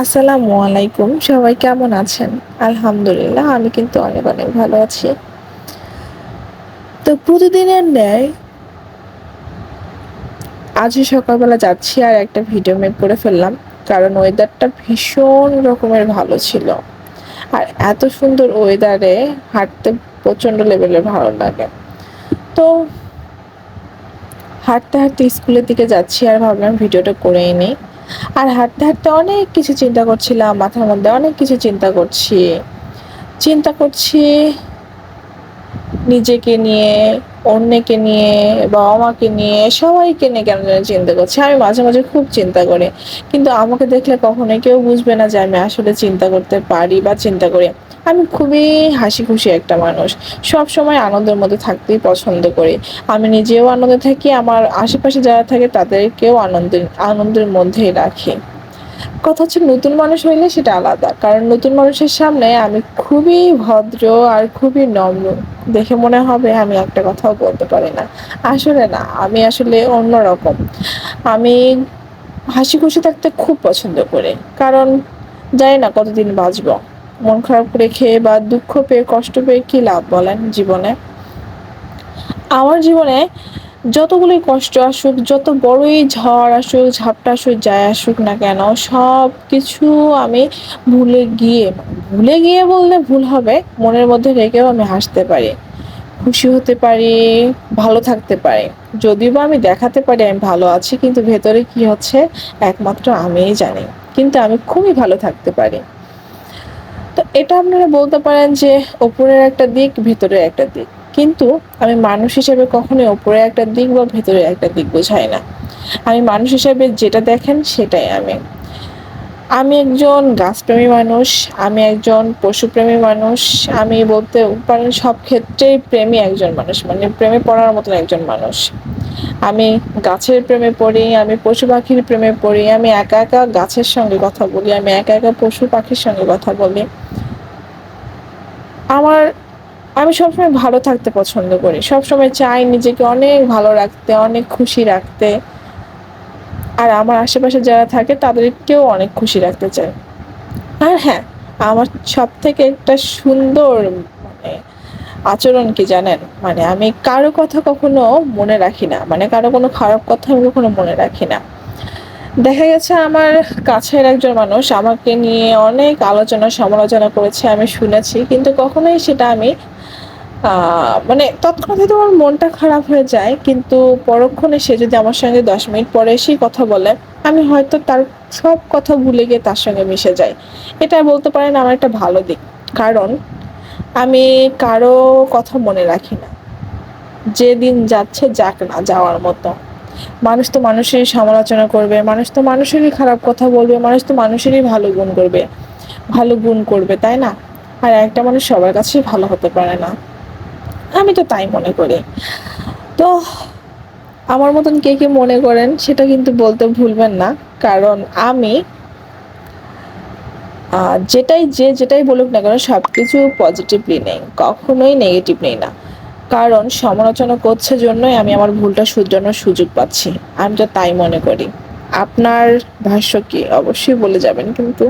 আসসালামু আলাইকুম, সবাই কেমন আছেন? আলহামদুলিল্লাহ, আমি কিন্তু অনেক অনেক ভালো আছি। তো প্রতিদিনের ন্যায় আজও সকালবেলা যাচ্ছি আর একটা ভিডিও মেক করে ফেললাম, কারণ ওয়েদারটা ভীষণ রকমের ভালো ছিল। আর এত সুন্দর ওয়েদারে হাঁটতে প্রচণ্ড লেভেলের ভালো লাগে। তো হাঁটতে হাঁটতে স্কুলের দিকে যাচ্ছি আর ভাবলাম ভিডিওটা করেই নিই। আর হাঁটতে হাঁটতে অনেক কিছু চিন্তা করছিলাম, মাথার মধ্যে অনেক কিছু চিন্তা করছি। চিন্তা করছি নিজেকে নিয়ে অন্যকে নিয়ে বাবা মাকে নিয়ে, সবাইকে নিয়ে কেন যেন চিন্তা করছি। আমি মাঝে মাঝে খুব চিন্তা করি। কিন্তু আমাকে দেখলে কখনোই কেউ বুঝবে না যে আমি আসলে চিন্তা করতে পারি বা চিন্তা করি। আমি খুবই হাসি খুশি একটা মানুষ। সব সময় আনন্দের মধ্যে থাকতেই পছন্দ করি। আমি নিজেও আনন্দে থাকি, আমার আশেপাশে যারা থাকে তাদেরকেও আনন্দের আনন্দের মধ্যেই রাখি। কথা হচ্ছে নতুন মানুষ হইলে সেটা আলাদা। কারণ নতুন মানুষের সামনে আমি খুবই ভদ্র আর খুবই নম্র। দেখে মনে হবে আমি একটা কথাও বলতে পারি না। আসলে না, আমি আসলে অন্যরকম। আমি হাসি খুশি থাকতে খুব পছন্দ করি। কারণ জানি না কতদিন বাঁচব। মন খারাপ করে খেয়ে বা দুঃখ পেয়ে, কষ্ট পেয়ে কী লাভ বলেন জীবনে? আমার জীবনে যতগুলোই কষ্ট আসুক, যত বড়ই ঝড় আসুক, ঝাপটা আসুক যায় আসুক না কেন, সব কিছু আমি ভুলে গিয়ে ভুলে গিয়ে বললে ভুল হবে, মনের মধ্যে রেখেও আমি হাসতে পারি, খুশি হতে পারি, ভালো থাকতে পারি। যদিও বা আমি দেখাতে পারি আমি ভালো আছি, কিন্তু ভেতরে কি হচ্ছে, একমাত্র আমিই জানি, কিন্তু আমি খুবই ভালো থাকতে পারি। তো এটা আপনারা বলতে পারেন যে ওপরের একটা দিক, ভেতরের একটা দিক। কিন্তু আমি মানুষ হিসেবে কখনোই ওপরে একটা দিক বা ভেতরে একটা দিক বোঝাই না। আমি মানুষ হিসেবে যেটা দেখেন সেটাই আমি। আমি একজন গাছপ্রেমী মানুষ, আমি একজন পশুপ্রেমী মানুষ, আমি বলতে পারেন সব ক্ষেত্রেই প্রেমী একজন মানুষ মানে প্রেমে পড়ার মতন একজন মানুষ। আমি গাছের প্রেমে পড়ি, আমি পশু পাখির প্রেমে পড়ি, আমি একা একা গাছের সঙ্গে কথা বলি, আমি একা একা পশু পাখির সঙ্গে কথা বলি। আমার আমি সবসময় ভালো থাকতে পছন্দ করি। সবসময় চাই নিজেকে অনেক ভালো রাখতে, অনেক খুশি রাখতে। আর আমার আশেপাশে যারা থাকে, তাদেরকেও অনেক খুশি রাখতে চাই। আর হ্যাঁ আমার সব থেকে একটা সুন্দর মানে আচরণ কি জানেন? মানে আমি কারও কথা কখনো মনে রাখি না। মানে কারও কোনো খারাপ কথা আমি কখনো মনে রাখি না। দেখা গেছে আমার কাছের একজন মানুষ আমাকে নিয়ে অনেক আলোচনা সমালোচনা করেছে, আমি শুনেছি। কিন্তু কখনোই সেটা আমি মানে তৎক্ষণাৎ হয়তো আমার মনটা খারাপ হয়ে যায়, কিন্তু পরক্ষণে সে যদি আমার সঙ্গে দশ মিনিট পরে এসেই কথা বলে, আমি হয়তো তার সব কথা ভুলে গিয়ে তার সঙ্গে মিশে যাই। এটা বলতে পারেন আমার একটা ভালো দিক। কারণ আমি কারও কথা মনে রাখি না। যেদিন যাচ্ছে যাক না যাওয়ার মতো। মানুষ তো মানুষেরই সমালোচনা করবে, মানুষ তো মানুষেরই খারাপ কথা বলবে, মানুষ তো মানুষেরই ভালো গুণ করবে, ভালো গুণ করবে, তাই না? আর একটা মানুষ সবার কাছেই ভালো হতে পারে না। আমি তো তাই মনে করি। তো আমার মতন কে কে মনে করেন সেটা কিন্তু বলতে ভুলবেন না। কারণ আমি যেটাই যে যেটাই বলুক না কেন সব কিছু পজিটিভলি নেই, কখনোই নেগেটিভ নেই না। কারণ সমালোচনা করছে জন্যই আমি আমার ভুলটা শুধরানোর সুযোগ পাচ্ছি। আমি তো তাই মনে করি। আপনার ভাষ্য কি? অবশ্যই বলে যাবেন কিন্তু।